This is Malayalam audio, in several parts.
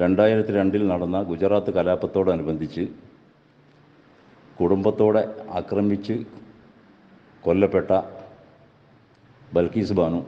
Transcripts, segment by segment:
രണ്ടായിരത്തി രണ്ടിൽ നടന്ന ഗുജറാത്ത് കലാപത്തോടനുബന്ധിച്ച് കുടുംബത്തോടെ ആക്രമിച്ച് കൊല്ലപ്പെട്ട ബൽക്കീസ് ബാനു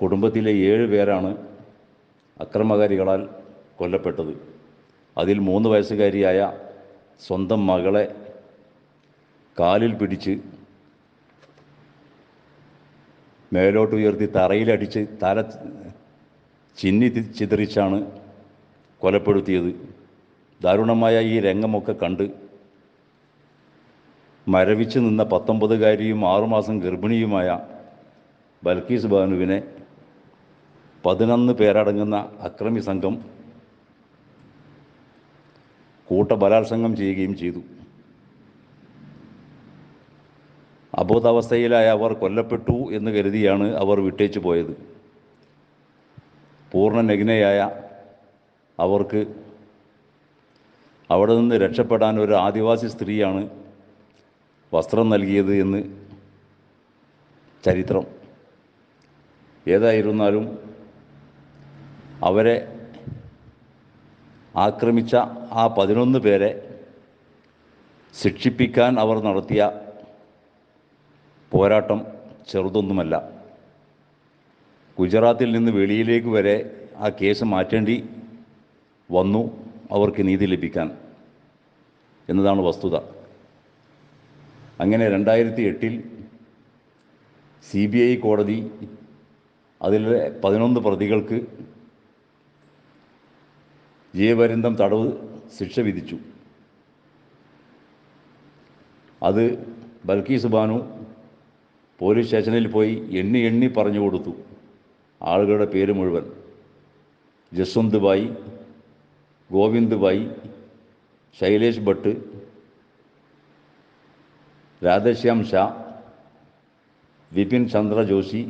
കുടുംബത്തിലെ ഏഴ് പേരാണ് അക്രമകാരികളാൽ കൊല്ലപ്പെട്ടത്. അതിൽ മൂന്ന് വയസ്സുകാരിയായ സ്വന്തം മകളെ കാലിൽ പിടിച്ച് മേലോട്ട് ഉയർത്തി തറയിലടിച്ച് തല ചിന്നി ചിതറിച്ചാണ് കൊലപ്പെടുത്തിയത്. ദാരുണമായ ഈ രംഗമൊക്കെ കണ്ട് മരവിച്ച് നിന്ന പത്തൊമ്പതുകാരിയും ആറുമാസം ഗർഭിണിയുമായ ബൽക്കീസ് ബാനുവിനെ പതിനൊന്ന് പേരടങ്ങുന്ന അക്രമി സംഘം കൂട്ടബലാത്സംഗം ചെയ്യുകയും ചെയ്തു. അബോധാവസ്ഥയിലായ അവർ കൊല്ലപ്പെട്ടു എന്ന് കരുതിയാണ് അവർ വിട്ടേച്ചു പോയത്. പൂർണ നഗ്നയായ അവർക്ക് അവിടെ നിന്ന് രക്ഷപ്പെടാൻ ഒരു ആദിവാസി സ്ത്രീയാണ് വസ്ത്രം നൽകിയത് എന്ന് ചരിത്രം. ഏതായിരുന്നാലും അവരെ ആക്രമിച്ച ആ പതിനൊന്ന് പേരെ ശിക്ഷിപ്പിക്കാൻ അവർ നടത്തിയ പോരാട്ടം ചെറുതൊന്നുമല്ല. ഗുജറാത്തിൽ നിന്ന് വെളിയിലേക്ക് വരെ ആ കേസ് മാറ്റേണ്ടി വന്നു അവർക്ക് നീതി ലഭിക്കാൻ എന്നതാണ് വസ്തുത. അങ്ങനെ രണ്ടായിരത്തി എട്ടിൽ സി ബി ഐ കോടതി അതിലെ പതിനൊന്ന് പ്രതികൾക്ക് ജീവപര്യന്തം തടവ് ശിക്ഷ വിധിച്ചു. അത് ബൽക്കീസ് ബാനു പോലീസ് സ്റ്റേഷനിൽ പോയി എണ്ണി എണ്ണി പറഞ്ഞു കൊടുത്തു. ആളുകളുടെ പേര് മുഴുവൻ. ജസ്വന്ത് ബായി ഗോവിന്ദ് ബായി ശൈലേഷ് ഭട്ട് രാധശ്യാം ഷാ വിപിൻ ചന്ദ്ര ജോഷി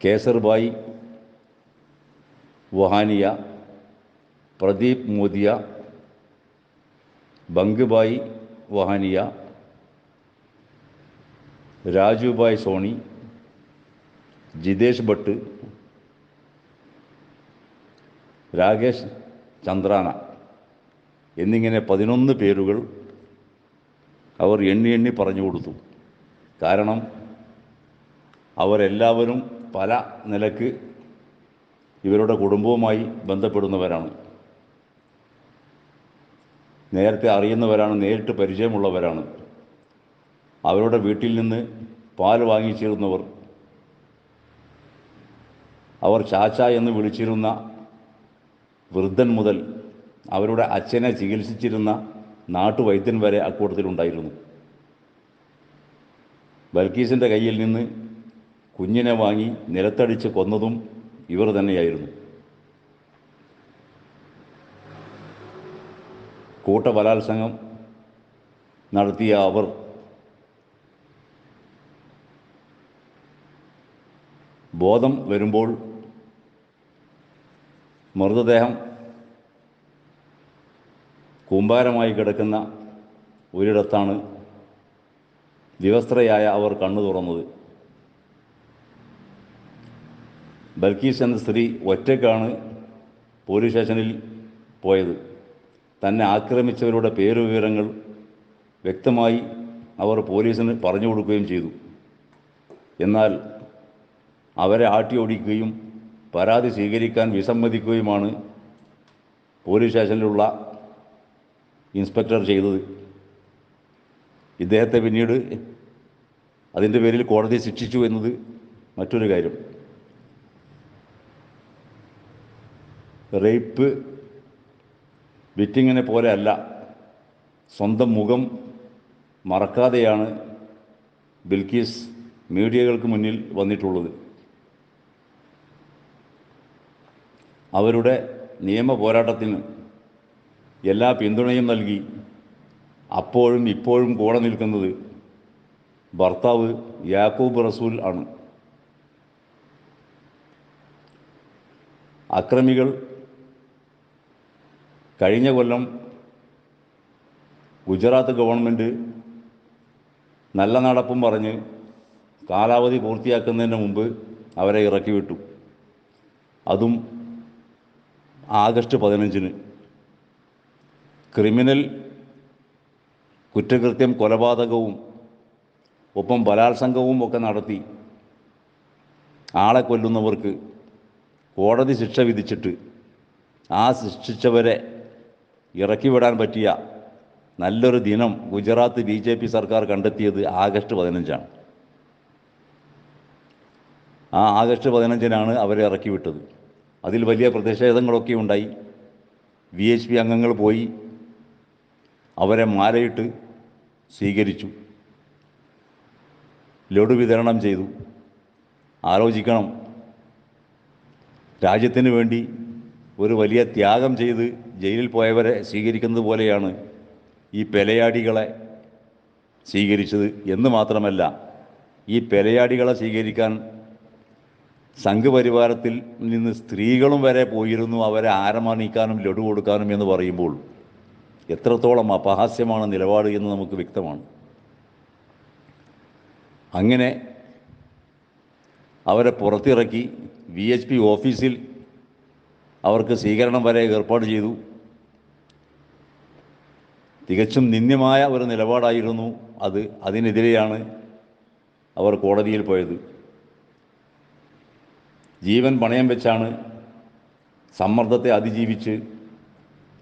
കേസർബായി വഹാനിയ പ്രദീപ് മോദിയ ബംഗുബായി വഹാനിയ രാജുഭായ് സോണി ജിതേഷ് ഭട്ട് രാകേഷ് ചന്ദ്രാന എന്നിങ്ങനെ പതിനൊന്ന് പേരുകൾ അവർ എണ്ണി എണ്ണി പറഞ്ഞു കൊടുത്തു. കാരണം അവരെല്ലാവരും പല നിലയ്ക്ക് ഇവരുടെ കുടുംബവുമായി ബന്ധപ്പെടുന്നവരാണ്. നേരത്തെ അറിയുന്നവരാണ് നേരിട്ട് പരിചയമുള്ളവരാണ്. അവരുടെ വീട്ടിൽ നിന്ന് പാൽ വാങ്ങിച്ചിരുന്നവർ അവർ ചാച്ച എന്ന് വിളിച്ചിരുന്ന വൃദ്ധൻ മുതൽ അവരുടെ അച്ഛനെ ചികിത്സിച്ചിരുന്ന നാട്ടുവൈദ്യൻ വരെ അക്കൂട്ടത്തിലുണ്ടായിരുന്നു ബൽക്കീസിന്റെ കയ്യിൽ നിന്ന് കുഞ്ഞിനെ വാങ്ങി നിലത്തടിച്ച് കൊന്നതും ഇവർ തന്നെയായിരുന്നു. കൂട്ടബലാത്സംഗം നടത്തിയ അവർ ബോധം വരുമ്പോൾ മൃതദേഹം കൂമ്പാരമായി കിടക്കുന്ന ഒരിടത്താണ് വിവസ്ത്രയായ അവർ കണ്ണു തുറന്നത്. ബൽക്കീസ് എന്ന സ്ത്രീ ഒറ്റയ്ക്കാണ് പോലീസ് സ്റ്റേഷനിൽ പോയത്. തന്നെ ആക്രമിച്ചവരുടെ പേരു വിവരങ്ങൾ വ്യക്തമായി അവർ പോലീസിന് പറഞ്ഞു കൊടുക്കുകയും ചെയ്തു. എന്നാൽ അവരെ ആട്ടി ഓടിക്കുകയും പരാതി സ്വീകരിക്കാൻ വിസമ്മതിക്കുകയുമാണ് പോലീസ് സ്റ്റേഷനിലുള്ള ഇൻസ്പെക്ടർ ചെയ്തത്. ഇദ്ദേഹത്തെ പിന്നീട് അതിന്റെ പേരിൽ കോടതി ശിക്ഷിച്ചു എന്നത് മറ്റൊരു കാര്യം. റേപ്പ് വിറ്റിങ്ങിനെ പോലെ അല്ല സ്വന്തം മുഖം മറക്കാതെയാണ് ബിൽക്കീസ് മീഡിയകൾക്ക് മുന്നിൽ വന്നിട്ടുള്ളത്. അവരുടെ നിയമ പോരാട്ടത്തിന് എല്ലാ പിന്തുണയും നൽകി അപ്പോഴും ഇപ്പോഴും കൂടെ നിൽക്കുന്നത് ഭർത്താവ് യാക്കൂബ് റസൂൽ ആണ്. അക്രമികൾ കഴിഞ്ഞ കൊല്ലം ഗുജറാത്ത് ഗവൺമെന്റ് നല്ല നടപ്പും പറഞ്ഞ് കാലാവധി പൂർത്തിയാക്കുന്നതിന് മുമ്പ് അവരെ ഇറക്കി വിട്ടു അതും ആഗസ്റ്റ് പതിനഞ്ചിന് ക്രിമിനൽ കുറ്റകൃത്യം കൊലപാതകവും ഒപ്പം ബലാത്സംഗവും ഒക്കെ നടത്തി ആളെ കൊല്ലുന്നവർക്ക് കോടതി ശിക്ഷ വിധിച്ചിട്ട് ആ ശിക്ഷിച്ചവരെ ഇറക്കിവിടാൻ പറ്റിയ നല്ലൊരു ദിനം ഗുജറാത്ത് ബി ജെ പി സർക്കാർ കണ്ടെത്തിയത് ആഗസ്റ്റ് പതിനഞ്ചാണ്. ആ ആഗസ്റ്റ് പതിനഞ്ചിനാണ് അവരെ ഇറക്കി വിട്ടത്. അതിൽ വലിയ പ്രതിഷേധങ്ങളൊക്കെ ഉണ്ടായി. വി എച്ച് പി അംഗങ്ങൾ പോയി. അവരെ മാലയിട്ട് സ്വീകരിച്ചു. ലഡു വിതരണം ചെയ്തു. ആലോചിക്കണം. രാജ്യത്തിന് വേണ്ടി ഒരു വലിയ ത്യാഗം ചെയ്ത് ജയിലിൽ പോയവരെ സ്വീകരിക്കുന്നത് പോലെയാണ് ഈ പെലയാടികളെ സ്വീകരിച്ചത് എന്ന് മാത്രമല്ല ഈ പെലയാടികളെ സ്വീകരിക്കാൻ സംഘപരിവാരത്തിൽ നിന്ന് സ്ത്രീകളും വരെ പോയിരുന്നു അവരെ ആരമാണിക്കാനും ലഡു കൊടുക്കാനും എന്ന് പറയുമ്പോൾ എത്രത്തോളം അപഹാസ്യമാണ് നിലപാട് എന്ന് നമുക്ക് വ്യക്തമാണ്. അങ്ങനെ അവരെ പുറത്തിറക്കി വി എച്ച് പി ഓഫീസിൽ അവർക്ക് സ്വീകരണം വരെ ഏർപ്പാട് ചെയ്തു. തികച്ചും നിന്ദ്യമായ ഒരു നിലപാടായിരുന്നു അത്. അതിനെതിരെയാണ് അവർ കോടതിയിൽ പോയത്. ജീവൻ പണയം വെച്ചാണ് സമ്മർദ്ദത്തെ അതിജീവിച്ച്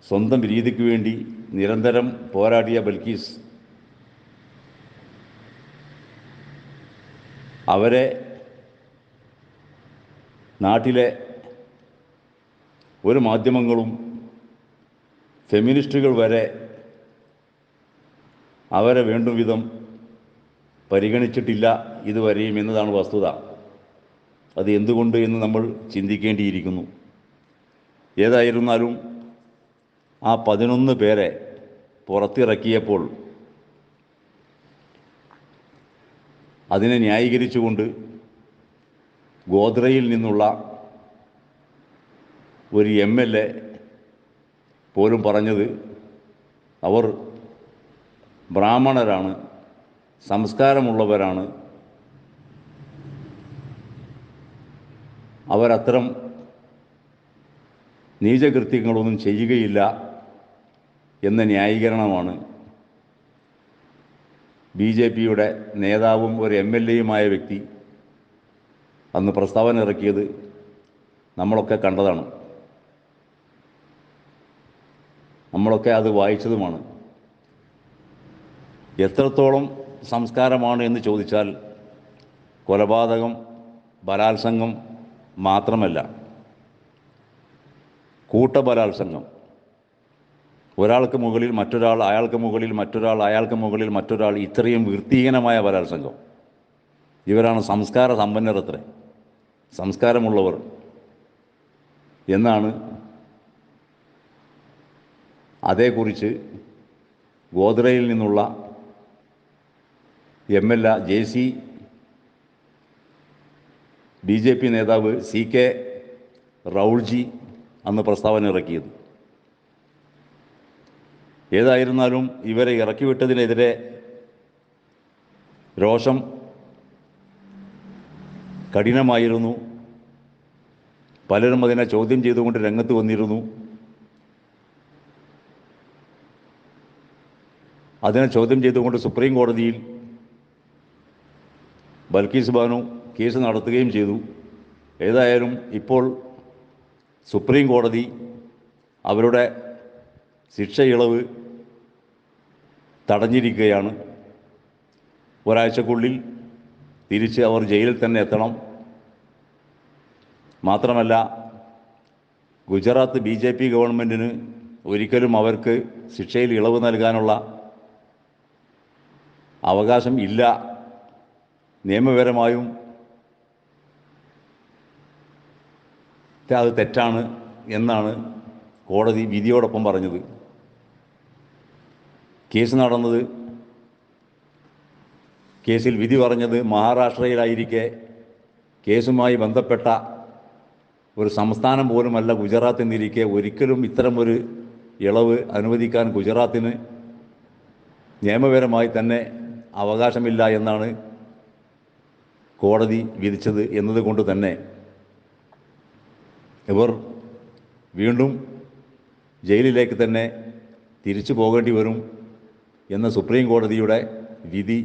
സ്വന്തം രീതിക്ക് വേണ്ടി നിരന്തരം പോരാടിയ ബൽക്കീസ് അവരെ നാട്ടിലെ ഒരു മാധ്യമങ്ങളും ഫെമിനിസ്റ്റുകൾ വരെ അവരെ വേണ്ടും വിധം പരിഗണിച്ചിട്ടില്ല ഇതുവരെയും എന്നതാണ് വസ്തുത. അത് എന്തുകൊണ്ട് എന്ന് നമ്മൾ ചിന്തിക്കേണ്ടിയിരിക്കുന്നു. ഏതായിരുന്നാലും ആ പതിനൊന്ന് പേരെ പുറത്തിറക്കിയപ്പോൾ അതിനെ ന്യായീകരിച്ചുകൊണ്ട് ഗോദ്രയിൽ നിന്നുള്ള ഒരു എം എൽ എ പോലും പറഞ്ഞത് അവർ ബ്രാഹ്മണരാണ് സംസ്കാരമുള്ളവരാണ് അവരത്തരം നീചകൃത്യങ്ങളൊന്നും ചെയ്യുകയില്ല എന്ന ന്യായീകരണമാണ് ബി ജെ പിയുടെ നേതാവും ഒരു എം എൽ എയുമായ വ്യക്തി അന്ന് പ്രസ്താവന ഇറക്കിയത് നമ്മളൊക്കെ കണ്ടതാണ്. നമ്മളൊക്കെ അത് വായിച്ചതുമാണ്. എത്രത്തോളം സംസ്കാരമാണ് എന്ന് ചോദിച്ചാൽ കൊലപാതകം ബലാത്സംഗം മാത്രമല്ല കൂട്ടബലാത്സംഗം. ഒരാൾക്ക് മുകളിൽ മറ്റൊരാൾ അയാൾക്ക് മുകളിൽ മറ്റൊരാൾ അയാൾക്ക് മുകളിൽ മറ്റൊരാൾ ഇത്രയും വൃത്തിഹീനമായ ബലാത്സംഗം. ഇവരാണ് സംസ്കാര സമ്പന്നർ അത്രേ സംസ്കാരമുള്ളവർ എന്നാണ് അതേക്കുറിച്ച് ഗോദ്രയിൽ നിന്നുള്ള M L A J C B J P നേതാവ് സി കെ റൗൾജി അന്ന് പ്രസ്താവന ഇറക്കിയത്. ഏതായിരുന്നാലും ഇവരെ ഇറക്കിവിട്ടതിനെതിരെ രോഷം കഠിനമായിരുന്നു. പലരും അതിനെ ചോദ്യം ചെയ്തുകൊണ്ട് രംഗത്ത് വന്നിരുന്നു. അതിനെ ചോദ്യം ചെയ്തുകൊണ്ട് സുപ്രീം കോടതിയിൽ ബൽക്കീസ് ബാനു കേസ് നടത്തുകയും ചെയ്തു. ഏതായാലും ഇപ്പോൾ സുപ്രീം കോടതി അവരുടെ ശിക്ഷ ഇളവ് തടഞ്ഞിരിക്കുകയാണ്. ഒരാഴ്ചക്കുള്ളിൽ തിരിച്ച് അവർ ജയിലിൽ തന്നെ എത്തണം. മാത്രമല്ല ഗുജറാത്ത് ബി ജെ പി ഗവൺമെന്റിന് ഒരിക്കലും അവർക്ക് ശിക്ഷയിൽ ഇളവ് നൽകാനുള്ള അവകാശം ഇല്ല. നിയമപരമായും അത് തെറ്റാണ് എന്നാണ് കോടതി വിധിയോടൊപ്പം പറഞ്ഞത്. കേസ് നടന്നത് കേസിൽ വിധി പറഞ്ഞത് മഹാരാഷ്ട്രയിലായിരിക്കെ കേസുമായി ബന്ധപ്പെട്ട ഒരു സംസ്ഥാനം പോലുമല്ല ഗുജറാത്ത് എന്നിരിക്കെ ഒരിക്കലും ഇത്തരമൊരു ഇളവ് അനുവദിക്കാൻ ഗുജറാത്തിന് നിയമപരമായി തന്നെ അവകാശമില്ല എന്നാണ് കോടതി വിധിച്ചത് എന്നതുകൊണ്ട് തന്നെ ഇവർ വീണ്ടും ജയിലിലേക്ക് തന്നെ തിരിച്ചു പോകേണ്ടി വരും എന്ന സുപ്രീം കോടതിയുടെ വിധി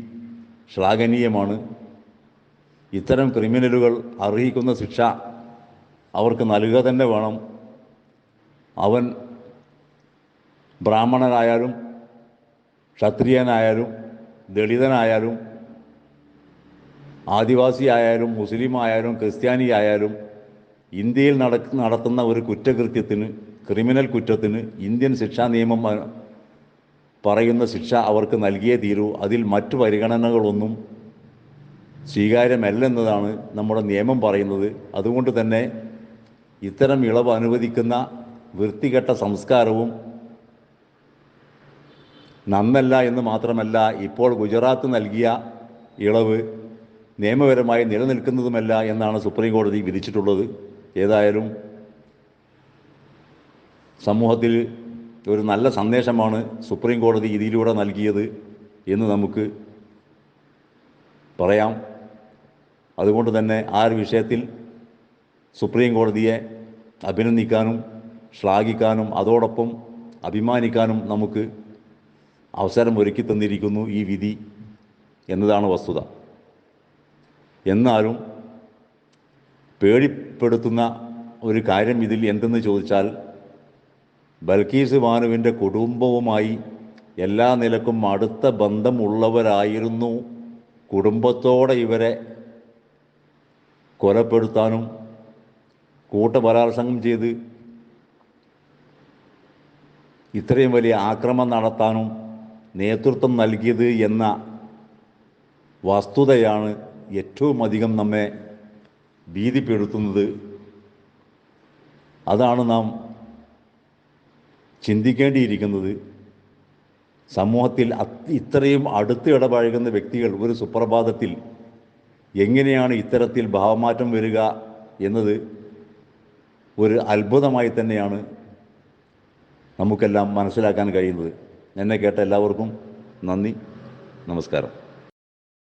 ശ്ലാഘനീയമാണ്. ഇത്തരം ക്രിമിനലുകൾ അർഹിക്കുന്ന ശിക്ഷ അവർക്ക് നൽകുക തന്നെ വേണം. അവൻ ബ്രാഹ്മണനായാലും ക്ഷത്രിയനായാലും ദളിതനായാലും ആദിവാസിയായാലും മുസ്ലിം ആയാലും ക്രിസ്ത്യാനി ആയാലും ഇന്ത്യയിൽ നട നടത്തുന്ന ഒരു കുറ്റകൃത്യത്തിന് ക്രിമിനൽ കുറ്റത്തിന് ഇന്ത്യൻ ശിക്ഷാ നിയമം പറയുന്ന ശിക്ഷ അവർക്ക് നൽകിയേ തീരൂ. അതിൽ മറ്റു പരിഗണനകളൊന്നും സ്വീകാര്യമല്ലെന്നതാണ് നമ്മുടെ നിയമം പറയുന്നത്. അതുകൊണ്ട് തന്നെ ഇത്തരം ഇളവ് അനുവദിക്കുന്ന വൃത്തികെട്ട സംസ്കാരവും നന്നല്ല എന്ന് മാത്രമല്ല ഇപ്പോൾ ഗുജറാത്ത് നൽകിയ ഇളവ് നിയമപരമായി നിലനിൽക്കുന്നതുമല്ല എന്നാണ് സുപ്രീം കോടതി വിധിച്ചിട്ടുള്ളത്. ഏതായാലും സമൂഹത്തിൽ ഒരു നല്ല സന്ദേശമാണ് സുപ്രീം കോടതി ഇതിലൂടെ നൽകിയത് എന്ന് നമുക്ക് പറയാം. അതുകൊണ്ട് തന്നെ ആ ഒരു വിഷയത്തിൽ സുപ്രീം കോടതിയെ അഭിനന്ദിക്കാനും ശ്ലാഘിക്കാനും അതോടൊപ്പം അഭിമാനിക്കാനും നമുക്ക് അവസരം ഒരുക്കി തന്നിരിക്കുന്നു ഈ വിധി എന്നതാണ് വസ്തുത. എന്നാലും പേടിപ്പെടുത്തുന്ന ഒരു കാര്യം ഇതിൽ എന്തെന്ന് ചോദിച്ചാൽ ബൽക്കീസ് ബാനുവിന്റെ കുടുംബവുമായി എല്ലാ നിലക്കും അടുത്ത ബന്ധമുള്ളവരായിരുന്നു. കുടുംബത്തോടെ ഇവരെ കൊലപ്പെടുത്താനും കൂട്ടബലാത്സംഗം ചെയ്ത് ഇത്രയും വലിയ ആക്രമം നടത്താനും നേതൃത്വം നൽകിയത് എന്ന വസ്തുതയാണ് ഏറ്റവും അധികം നമ്മെ ഭീതിപ്പെടുത്തുന്നത്. അതാണ് നാം ചിന്തിക്കേണ്ടിയിരിക്കുന്നത്. സമൂഹത്തിൽ ഇത്രയും അടുത്ത് ഇടപഴകുന്ന വ്യക്തികൾ ഒരു സുപ്രഭാതത്തിൽ എങ്ങനെയാണ് ഇത്തരത്തിൽ ഭാവമാറ്റം വരിക എന്നത് ഒരു അത്ഭുതമായി തന്നെയാണ് നമുക്കെല്ലാം മനസ്സിലാക്കാൻ കഴിയുന്നത്. എന്നെ കേട്ട എല്ലാവർക്കും നന്ദി നമസ്കാരം.